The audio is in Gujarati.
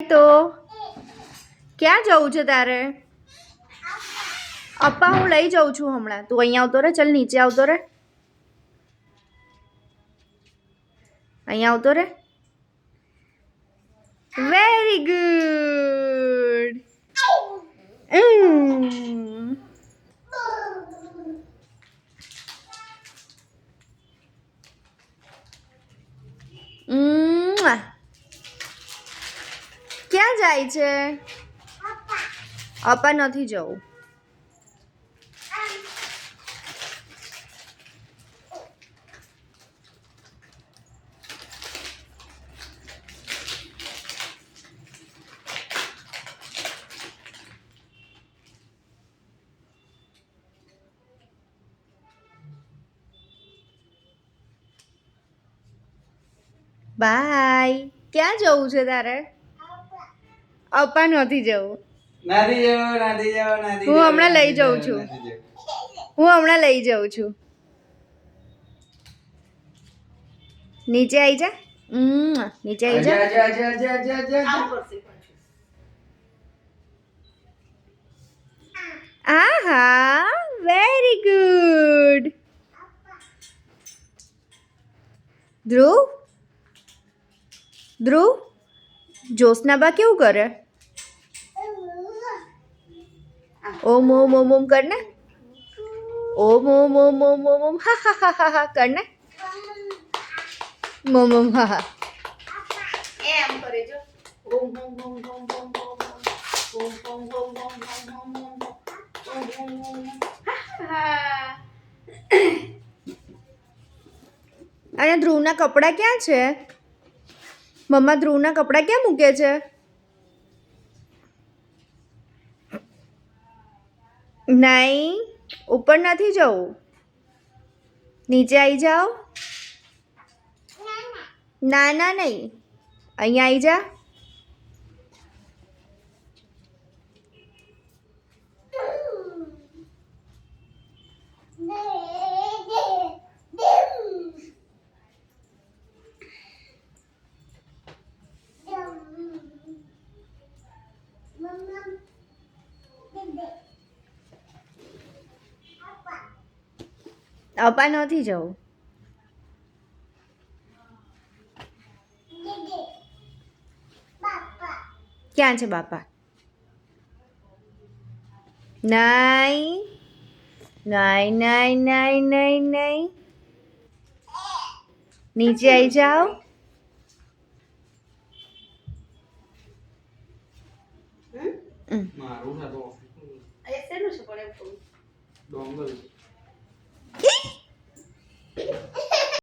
તો ક્યાં જવું છે તારે? અપ્પા, હું લઈ જાઉં છું હમણાં. તું અહીંયા આવતો રહે, ચલ નીચે આવતો રહે. અહીંયા આવતો રહે. વેરી ગુડ ક્યાં જાય છે? અપા નથી જવું. બાય. ક્યાં જવું છે તારે? અપા નથી જવું. હું હમણાં લઈ જઉં છું. હું હમણાં લઈ જઉં છું. નીચે આવી જા. નીચે આવી જા. આહા વેરી ગુડ ધ્રુવ? ધ્રુવ? જ્યોત્સનાબા કેવું કરે ઓમ ઓમ ઓમ ઓમ કર ને ઓમ ઓમ ઓમ ઓમ ઓમ ઓમ હા હા હા હા હા કર ને મોમ ઓમ હા હા એમ કરે જો ઓમ ઓમ ઓમ ઓમ ઓમ ઓમ ઓમ ઓમ ઓમ ઓમ ઓમ ઓમ ઓમ ઓમ હા અને ધ્રુવના કપડાં ક્યાં છે મમ્મા ધ્રુવના કપડાં ક્યાં મૂકે છે? નહીં, ઉપર નથી જવું. નીચે આવી જાઓ. ના ના, નહીં. અહીંયા આવી જા. અપા નથી જવું ક્યાં છે બાપા નહીં નહીં નહીં નહીં નહીં નહીં નીચે આવી જાઓ મારું